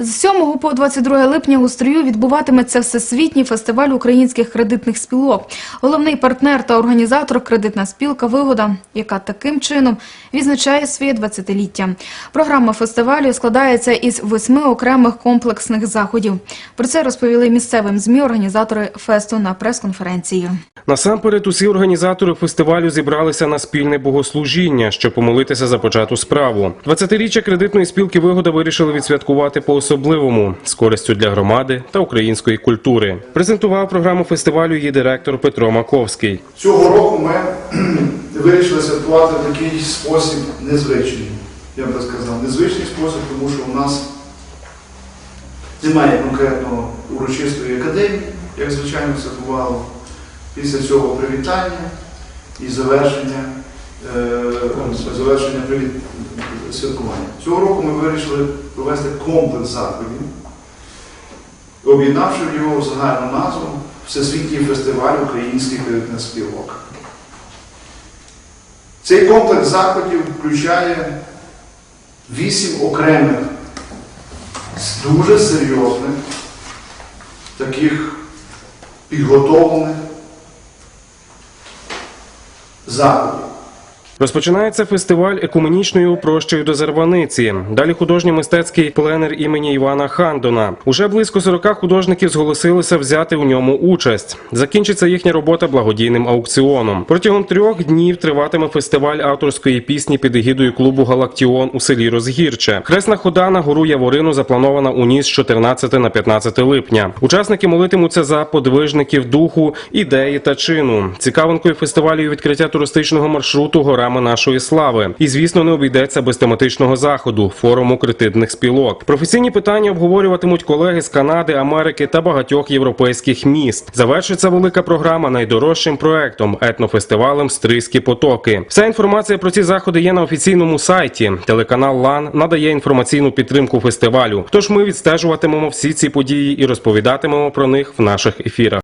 З 7 по 22 липня у Стрию відбуватиметься всесвітній фестиваль українських кредитних спілок. Головний партнер та організатор кредитна спілка Вигода, яка таким чином відзначає своє 20-ліття. Програма фестивалю складається із восьми окремих комплексних заходів. Про це розповіли місцевим змі організатори фесту на прес-конференції. Насамперед, усі організатори фестивалю зібралися на спільне богослужіння, щоб помолитися за почату справу. 20-річчя кредитної спілки вигода вирішили відсвяткувати по-особливому з користю для громади та української культури. Презентував програму фестивалю її директор Петро Маковський. Цього року ми вирішили святкувати в такий спосіб незвичний. Я би сказав, незвичний спосіб, тому що у нас немає конкретно урочистої академії, як звичайно святкували. Після цього привітання і завершення, е, завершення привіт... святкування. Цього року ми вирішили провести комплекс заходів, об'єднавши його загальну назву Всесвітній фестиваль українських кредитних спілок. Цей комплекс заходів включає вісім окремих, дуже серйозних, таких підготовлених заходів. Розпочинається фестиваль екуменічною прощею до Зарваниці. Далі художньо-мистецький пленер імені Івана Хандона. Уже близько 40 художників зголосилися взяти у ньому участь. Закінчиться їхня робота благодійним аукціоном. Протягом трьох днів триватиме фестиваль авторської пісні під егідою клубу Галактіон у селі Розгірче. Хресна хода на гору Яворину запланована у ніс з 14 на 15 липня. Учасники молитимуться за подвижників духу, ідеї та чину. Цікавинкою фестивалю відкриття туристичного маршруту горами нашої слави. І звісно, не обійдеться без тематичного заходу форуму кредитних спілок. Професійні питання обговорюватимуть колеги з Канади, Америки та багатьох європейських міст. Завершиться велика програма найдорожчим проектом етнофестивалем Стрийські потоки. Вся інформація про ці заходи є на офіційному сайті. Телеканал Лан надає інформаційну підтримку фестивалю. Тож ми відстежуватимемо всі ці події і розповідатимемо про них в наших ефірах.